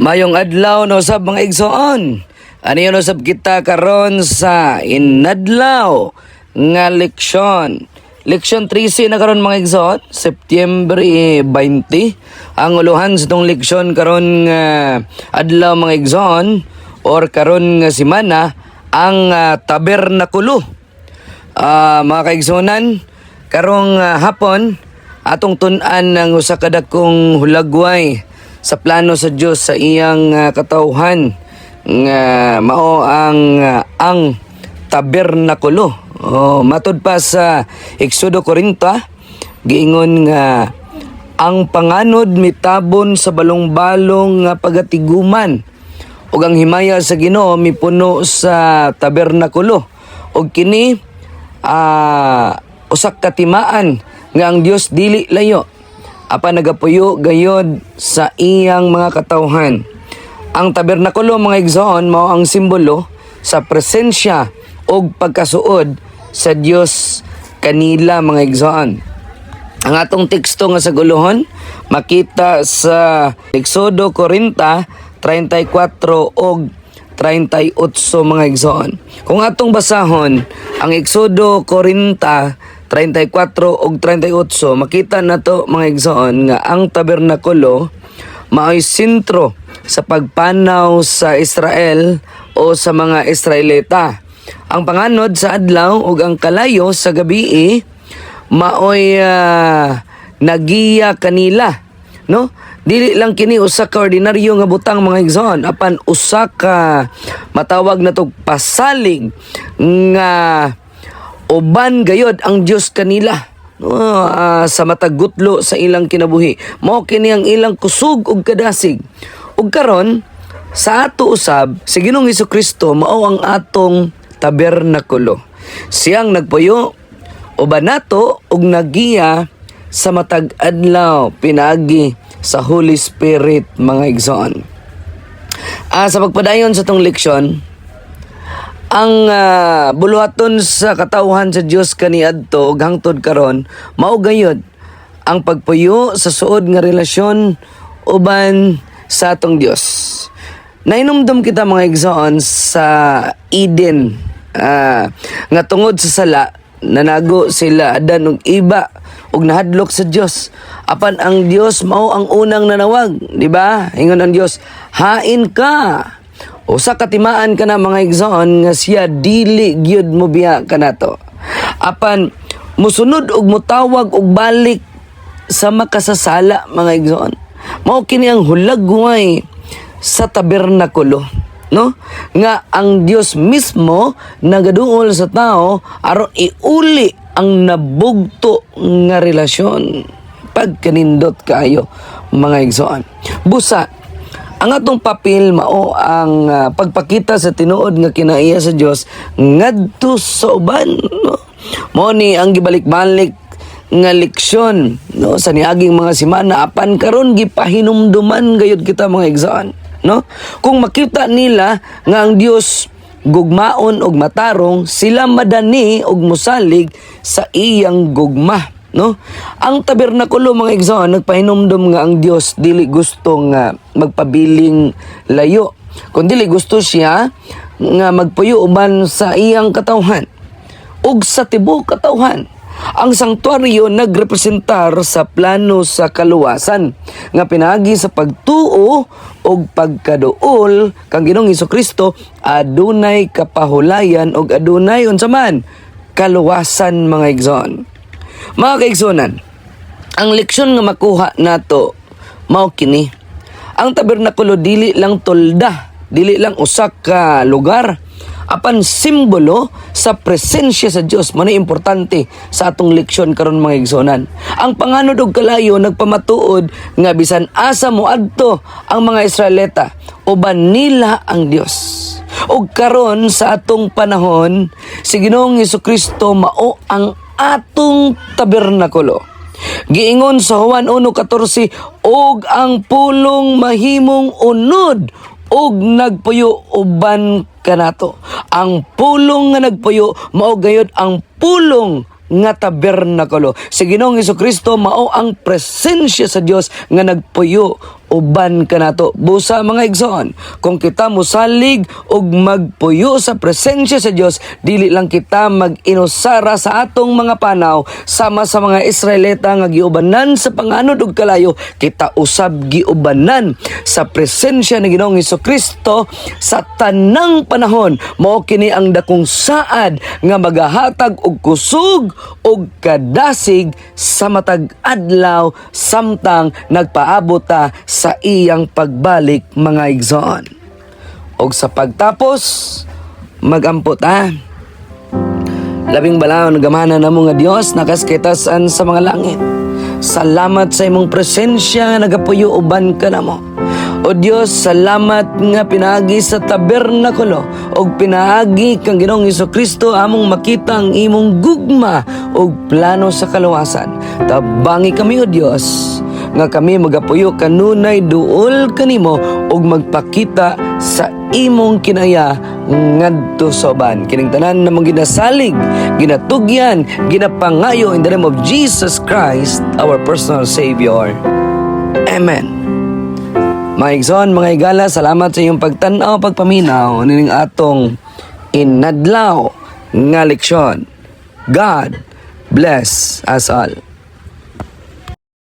Mayong adlaw no sab mga igsoon. Ano yun usab kita karon sa inadlaw nga leksyon. Leksyon 13 na karon mga igsoon, September eh, 20. Ang uluhan sa tong leksyon karon nga adlaw mga igsoon or karon nga semana ang uh, tabernakulo. Ah, mga kaigsonan, karong ah, hapon atong tun-an ng usa ka dakong hulagway sa plano sa Dios sa iyang ah, katawhan nga mao ang ah, ang tabernakulo. Oh, matud pa sa Exodo 40 giingon nga ang panganod mitabon sa balong-balong nga pagatiguman ug ang himaya sa Ginoo mipuno sa tabernakulo ug kini ah usak katimaan nga ang Dios dili layo apan nagapuyo gayod sa iyang mga katawhan ang tabernakulo mga igsoon mao ang simbolo sa presensya ug pagkasuod sa Dios kanila mga igsoon ang atong teksto nga sa guluhon makita sa Exodo 40 34 og 38 mga igsoon. Kung atong basahon ang Exodo 40 34 og 38 makita nato mga igsoon nga ang tabernakulo mao'y sentro sa pagpanaw sa Israel o sa mga Israelita. Ang panganod sa adlaw ug ang kalayo sa gabii maoy ah, nagiya kanila no dili lang kini usa ka ordinaryo nga butang mga igsoon apan usa ka matawag na pasalig nga uban gayod ang Dios kanila. No ah, sa matagutlo sa ilang kinabuhi. Mao kini ang ilang kusog ug kadasig. Ug karon sa ato usab si Ginoong Kristo mao ang atong tabernakulo. Siyang nagpuyo uban nato og nagiya sa matag adlaw pinagi sa Holy Spirit mga igsoon. Ah sa pagpadayon sa tong leksyon, ang ah, buluhaton sa katawhan sa Dios kaniadto ug hangtod karon mao gayud ang pagpuyo sa suod nga relasyon uban sa atong Dios. Nainumdum kita mga igsoon sa Eden ah, nga tungod sa sala nanago sila adan og iba ug nahadlok sa Dios. Apan ang Dios mao ang unang nanawag, di ba? Ingon ang Dios, hain ka. Usa ka na mga igsoon nga siya dili gyud mo biya kanato. Apan musunod og mutawag og balik sa makasasala mga igsoon. Mao kini ang hulagway sa tabernakulo no nga ang Dios mismo nagaduol sa tao aron iuli ang nabugto nga relasyon pagkanindot kayo mga igsoon busa ang atong papel mao ang ah, pagpakita sa tinuod nga kinaiya sa Dios ngadto sa uban no? Mao ni ang gibalik-balik nga leksyon no? Sa niaging mga semana apan karon gipahinumduman gayud kita mga igsoon no? Kung makita nila nga ang Dios gugmaon og matarong sila madani og musalig sa iyang gugma no ang tabernakulo mga igsoon nagpahinumdum nga ang Dios dili gusto nga magpabiling layo kun dili gusto siya nga magpuyo uban sa iyang katawhan ug sa tibuok katawhan ang sanktuaryo nagrepresentar sa plano sa kaluwasan nga pinagi sa pagtuo og pagkaduol kang Ginoong Kristo adunay kapahulayan og adunay unsa man kaluwasan mga igsoon. Mga kaigsonan, ang leksyon nga makuha nato mao kini. Ang tabernakulo dili lang tolda, dili lang usak ka lugar, apan simbolo sa presensya sa Dios mo importante sa atong leksyon karon mga igsonan. Ang panganod og kalayo nagpamatuod nga bisan asa mo adto ang mga Israelita uban nila ang Dios. Og karon sa atong panahon si Ginoong Kristo mao ang atong tabernakulo. Giingon sa Juan 1.14, Og ang pulong mahimong unod, og nagpuyo uban kanato. Ang pulong nga nagpuyo, mao gayod ang pulong nga tabernakulo. Si Ginoong Kristo mao ang presensya sa Dios nga nagpuyo uban ka nato. Busa mga igsoon, kung kita musalig og magpuyo sa presensya sa Dios, dili lang kita mag-inusara sa atong mga panaw sama sa mga Israelita nga giubanan sa panganod ug kalayo, kita usab giubanan sa presensya ni Ginoong Kristo sa tanang panahon. Mao kini ang dakong saad nga magahatag og kusog og kadasig sa matag adlaw samtang nagpaabot ta iyang pagbalik mga igsoon. Og sa pagtapos magampot ta. Labing balaw gamana na mo nga Dios nakaskitasan sa mga langit. Salamat sa imong presensya nga nagapuyo uban ka na mo. O Dios, salamat nga pinaagi sa tabernakulo o pinaagi kang Ginoong Kristo among makita ang imong gugma o plano sa kaluwasan. Tabangi kami o Dios nga kami magapuyo kanunay duol kanimo og magpakita sa imong kinaya ngadto soban kining tanan namang ginasalig ginatugyan ginapangayo in the name of Jesus Christ our personal savior amen mga igsoon, mga igala, salamat sa iyong pagtanaw, pagpaminaw, nining atong inadlaw nga leksyon. God bless us all.